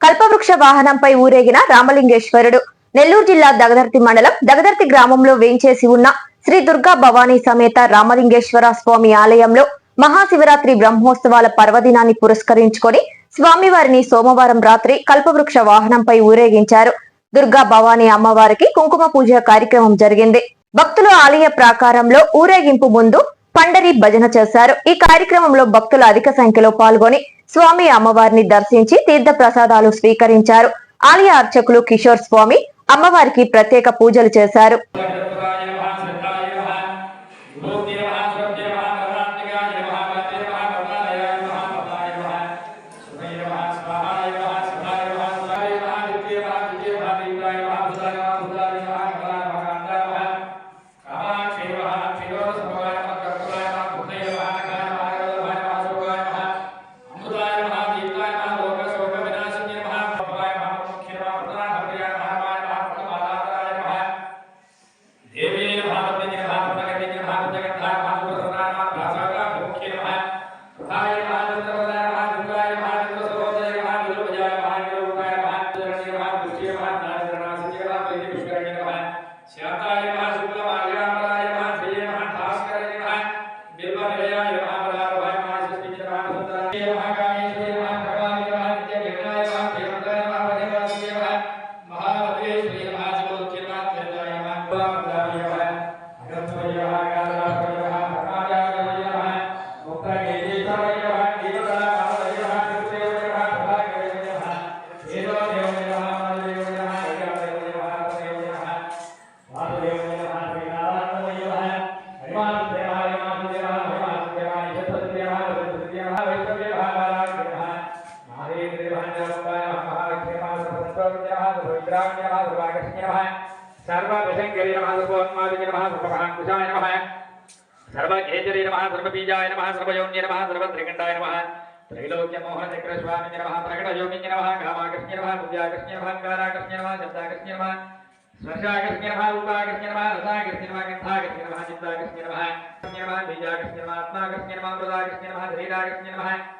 కల్పవృక్ష వాహనంపై ఊరేగిన రామలింగేశ్వరుడు. నెల్లూరు జిల్లా దగదర్తి మండలం దగదర్తి గ్రామంలో వేంచేసి ఉన్న శ్రీ దుర్గా భవానీ సమేత రామలింగేశ్వర స్వామి ఆలయంలో మహాశివరాత్రి బ్రహ్మోత్సవాల పర్వదినాన్ని పురస్కరించుకొని స్వామివారిని సోమవారం రాత్రి కల్పవృక్ష వాహనంపై ఊరేగించారు. దుర్గా భవానీ అమ్మవారికి కుంకుమ పూజ కార్యక్రమం జరిగింది. భక్తులు ఆలయ ప్రాకారంలో ఊరేగింపు ముందు పండరి భజన చేశారు. ఈ కార్యక్రమంలో భక్తులు అధిక సంఖ్యలో పాల్గొని స్వామి అమ్మవారిని దర్శించి తీర్థ ప్రసాదాలు స్వీకరించారు. ఆలయ అర్చకులు కిషోర్ స్వామి అమ్మవారికి ప్రత్యేక పూజలు చేశారు. सर्वभुजङ्गरे नमः। सर्वोन्मादिने नमः सर्वमहाङ्कुशाय नमः सर्वकेजरे नमः। सर्वबीजाय नमः सर्वयोन्ये नमः सर्वत्रिकण्डाय नमः त्रैलोक्यमोहनचक्रस्वामिने नमः प्रकटयोगिने नमः कामाकृष्णे नमः पुत्याकृष्णे नमः काराकृष्णे नमः शब्दाकृष्णे नमः स्पर्शाकृष्णे नमः रूपाकृष्णे नमः रसाकृष्णे नमः गन्धाकृष्णे नमः चित्ताकृष्णे नमः कृष्णे नमः बीजाकृष्णे नमः आत्माकृष्णे नमः मृदाकृष्णे नमः।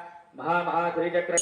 महामहात्रिचक्र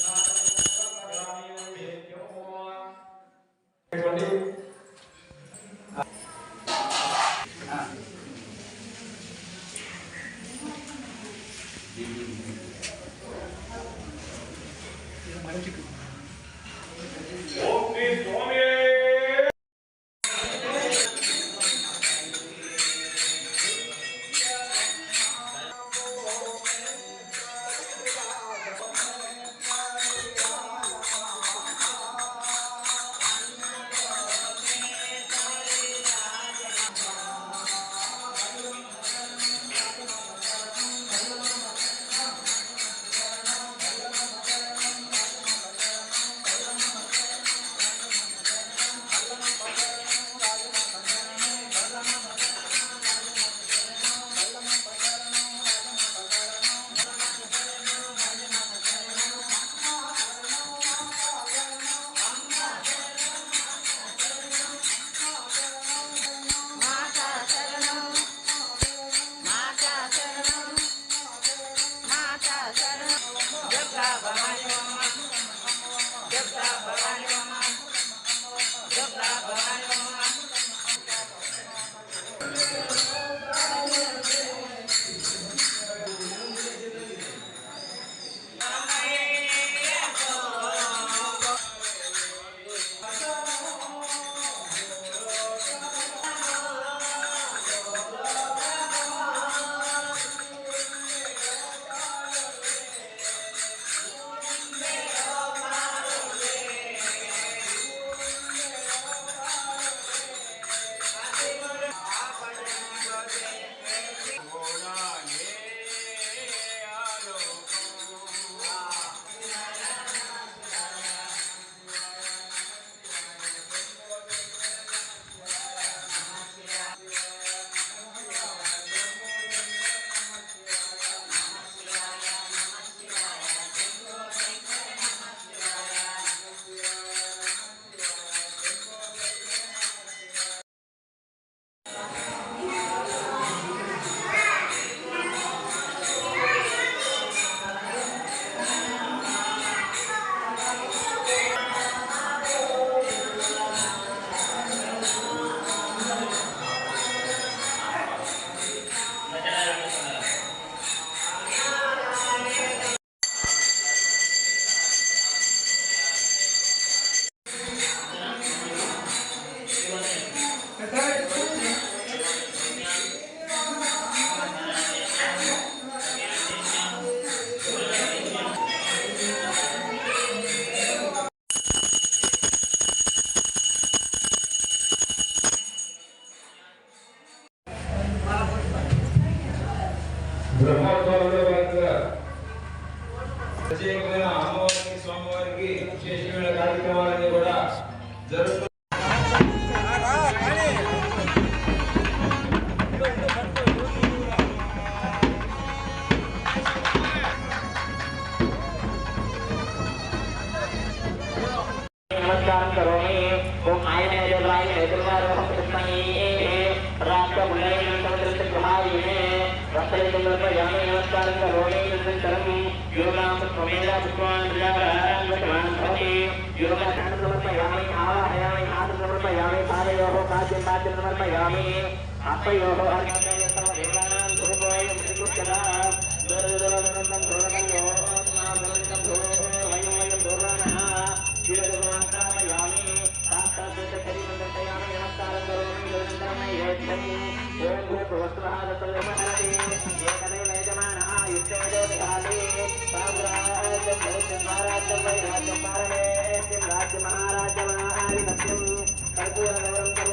ఆయనే రాయి ఎదురువారు రాష్ట్ర ఉల్లయం సంతృప్తి గృహాయే రసయంలో యామ నమస్కారంగా రోడేంద్రం యోగాం స్వమేధ విశ్వాన్ ప్రజాభవతి యోగ సమర్పయామి ఆవాహయామి ఆసు సమర్పయామి పాదయో కాశ్యం పాద్యం సమర్పయామి అప్పయో దేవానాం ధ్రువోయ మృదు కదా साक्षात्करिमण्डलयामि नमस्कारं करोमि निरन्तरमयेच्छमि ॐ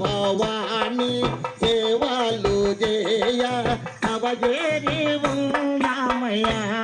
భవాని సేవలు చేయ అవజేరి Yeah.